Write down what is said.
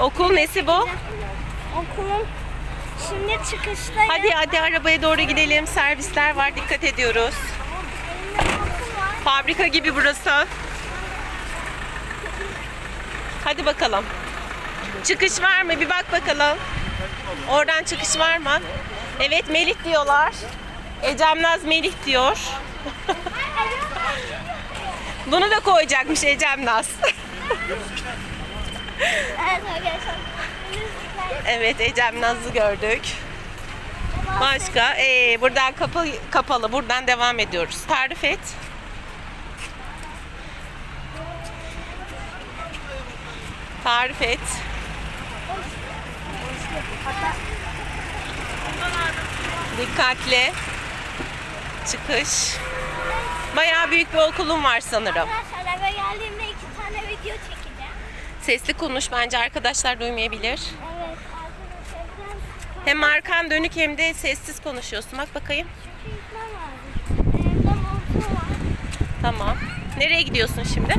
Okul nesi bu? Okulun şimdi çıkıştayım. Hadi hadi arabaya doğru gidelim. Servisler var dikkat ediyoruz. Fabrika gibi burası. Hadi bakalım. Çıkış var mı? Bir bak bakalım. Oradan çıkış var mı? Evet Melih diyorlar. Ecem Naz Melih diyor. Bunu da koyacakmış Ecem Naz. Evet Ecem Naz'ı gördük. Başka? Ee, buradan kapalı, kapalı. Buradan devam ediyoruz. Tarif et. Tarif et. Dikkatli. Çıkış. Bayağı büyük bir okulum var sanırım. Arkadaşlar eve geldiğimde iki tane video çekeceğim. Sesli konuş bence arkadaşlar duymayabilir. Hem arkan dönük hem de sessiz konuşuyorsun. Bak bakayım. Tamam. Nereye gidiyorsun şimdi?